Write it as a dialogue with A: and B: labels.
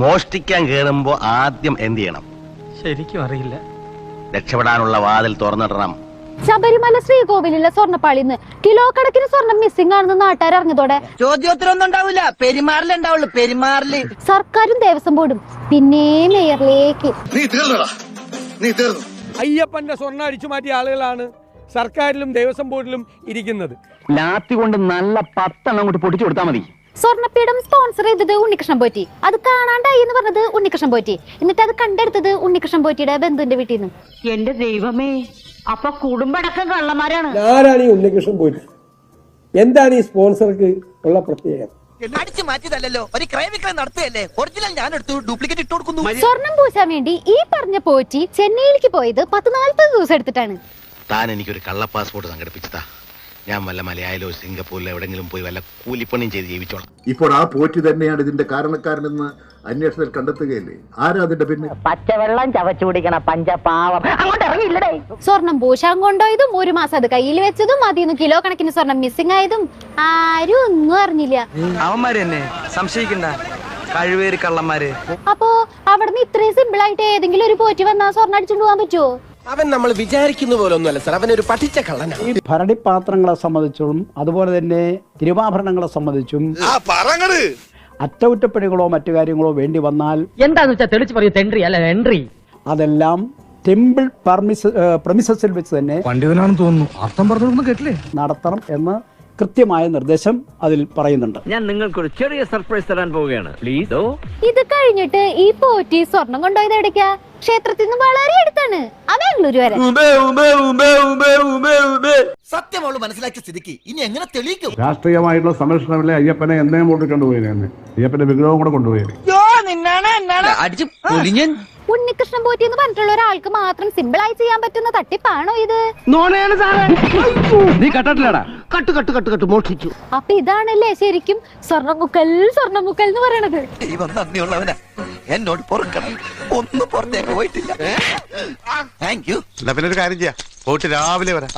A: മോഷ്ടിക്കാൻ കേറുമ്പോ ആദ്യം എന്ത് ചെയ്യണം?
B: ശരിക്കും അറിയില്ല.
A: രക്ഷപ്പെടാനുള്ള വാതിൽ തുറന്നിടണം.
C: ശബരിമല ശ്രീകോവിലിലെ സ്വർണപ്പാളിന്ന് കിലോ കണക്കിന് സ്വർണം മിസ്സിംഗ് ആണെന്ന് നാട്ടുകാർ അറിഞ്ഞതോടെ
D: ചോദ്യോത്തരൊന്നും ഉണ്ടാവില്ല. പെരുമാറിലുണ്ടാവുള്ളൂ പെരുമാറിൽ.
C: സർക്കാരും ദേവസ്വം ബോർഡും പിന്നെ മേയറിലേക്ക്.
E: നീ തീർന്നടാ. നീ തീർന്നു.
B: അയ്യപ്പന്റെ സ്വർണം അടിച്ചു മാറ്റിയ ആളുകളാണ് സർക്കാരിലും ദേവസ്വം ബോർഡിലും ഇരിക്കുന്നത്.
A: ലാത്തി കൊണ്ട് നല്ല പത്തെണ്ണം അങ്ങോട്ട് പൊട്ടിച്ചു കൊടുത്താൽ മതി.
C: സ്വർണപ്പീഠം സ്പോൺസർ ചെയ്തത് ഉണ്ണികൃഷ്ണൻ പോറ്റി. അത് കാണാണ്ടായി എന്ന് പറഞ്ഞത് ഉണ്ണികൃഷ്ണൻ പോറ്റി. എന്നിട്ട് അത് കണ്ടെടുത്തത് ഉണ്ണികൃഷ്ണൻ പോറ്റിയുടെ ബന്ധുവിന്റെ വീട്ടിൽ നിന്ന്.
F: എന്റെ ദൈവമേ അപ്പൊ കുടുംബടക്കം കള്ളന്മാരാണ്.
B: ആരാണ് ഈ ഉണ്ണികൃഷ്ണൻ പോറ്റി. എന്താണ് ഈ സ്പോൺസർക്ക് ഉള്ള പ്രത്യേകത?
D: അടിച്ചു മാറ്റിയതല്ലോ ഒരു ക്രയവിക്രയം നടത്തുകയല്ലേ ഒറിജിനൽ ഞാൻ എടുത്തു ഡ്യൂപ്ലിക്കേറ്റ് ഇട്ട് കൊടുക്കുന്നു.
C: സ്വർണം പൂശാൻ വേണ്ടി ഈ പറഞ്ഞ പോറ്റി ചെന്നൈയിലേക്ക് പോയത് പത്ത് നാൽപ്പത് ദിവസം എടുത്തിട്ടാണ്.
A: താൻ എനിക്കൊരു കള്ള പാസ്പോർട്ട് സംഘടിപ്പിച്ചതാ. ഞാൻ വല്ല മലയാളിലോ സിംഗപ്പൂരിലോ എവിടെങ്കിലും പോയി വല്ല കൂലിപ്പണിയും ചെയ്ത് ജീവിച്ചോളാം.
E: ഇപ്പോൾ ആ പോറ്റി തന്നെയാണ് ഇതിന്റെ കാരണക്കാരനെന്ന് അന്വേഷണത്തിൽ കണ്ടെത്തുകയല്ലേ? ആരാ അതിന്റെ പിന്നെ
F: പച്ചവെള്ളം ചവച്ചു കുടിക്കണ പഞ്ചപാവം. അങ്ങോട്ട് ഇറങ്ങിയില്ലേ
C: സ്വർണം ഭൂഷാം കൊണ്ടുപോയതും ഒരു മാസം അത് കയ്യിൽ വെച്ചതും അതിന്ന് കിലോ കണക്കിന് സ്വർണം മിസ്സിംഗ് ആയതും ആരും ഒന്നും അറിഞ്ഞില്ല.
G: അവന്മാര് തന്നെ സംശയിക്കണ്ട. കഴിവേറി കള്ളന്മാര്.
C: അപ്പോ അവിടുന്ന് ഇത്രയും സിമ്പിൾ ആയിട്ട് ഏതെങ്കിലും ഒരു പോറ്റി വന്നാ സ്വർണം അടിച്ചുകൊണ്ട് പോകാൻ പറ്റുമോ
H: അവൻ നമ്മൾ വിചാരിക്കുന്ന പോലെ ഒന്നുമല്ല സാർ. അവൻ ഒരു പഠിച്ച കള്ളനാണ്
B: ഈ ഭരണിപ്പാത്രങ്ങളെ സംബന്ധിച്ചും അതുപോലെ തന്നെ തിരുവാഭരണങ്ങളെ സംബന്ധിച്ചും അറ്റകുറ്റപ്പണികളോ മറ്റു കാര്യങ്ങളോ വേണ്ടി വന്നാൽ
F: എന്താന്ന് വെച്ചാൽ തെളിച്ച് പറയൂ തെൻട്രി അല്ല എൻട്രി.
B: അതെല്ലാം ടെമ്പിൾ പെർമിസ് പ്രമിസസിൽ വെച്ച് തന്നെ
G: പണ്ഡിതനാണെന്ന് തോന്നുന്നു. അർത്ഥം പറഞ്ഞൊന്നും കേട്ടില്ലേ?
B: നടത്തണം എന്ന് കൃത്യമായ നിർദ്ദേശം അതിൽ പറയുന്നുണ്ട്.
I: ഞാൻ നിങ്ങൾക്കൊരു ചെറിയ സർപ്രൈസ് തരാൻ പോവുകയാണ്. പ്ലീസ്
C: ഇത് കഴിഞ്ഞിട്ട് ഈ പോറ്റി സ്വർണം കൊണ്ടുപോയത് എവിടേക്കാ? ക്ഷേത്രത്തിൽ നിന്ന് വളരെ അടുത്താണ്. ആ ബാംഗ്ലൂർ വരെ.
D: സത്യം അവൾ മനസ്സിലാക്കിയ സ്ഥിതിക്ക് ഇനി എങ്ങനെ തെളിയിക്കും?
E: രാഷ്ട്രീയമായിട്ടുള്ള സംരക്ഷണമില്ല അയ്യപ്പനെ എന്നെ കൊണ്ട് കൊണ്ടുപോയി അയ്യപ്പന്റെ വിഗ്രഹം കൂടെ കൊണ്ടുപോയി
H: അടിച്ച് പൊലിഞ്ഞൻ
C: ഉണ്ണികൃഷ്ണൻ പോറ്റി എന്ന് പറഞ്ഞിട്ടുള്ള ഒരാൾക്ക് മാത്രം സിമ്പിൾ ആയി ചെയ്യാൻ പറ്റുന്ന തട്ടിപ്പാണോ ഇത്?
G: നീ
H: കട്ട് കട്ട് കട്ട് കട്ട് മോഷിച്ചു
C: അപ്പൊ ഇതാണല്ലേ ശരിക്കും സ്വർണമുക്കൽ സ്വർണമുക്കൽ എന്ന് പറയണത്.
D: ദൈവം നന്ദിയുള്ളവനാ. എന്നോട് പൊറുക്കണം. ഒന്നും പുറത്തേക്ക് പോയിട്ടില്ല. താങ്ക് യു
E: എന്നാ പിന്നെ ഒരു കാര്യം ചെയ്യാം. പോയിട്ട് രാവിലെ വരാം.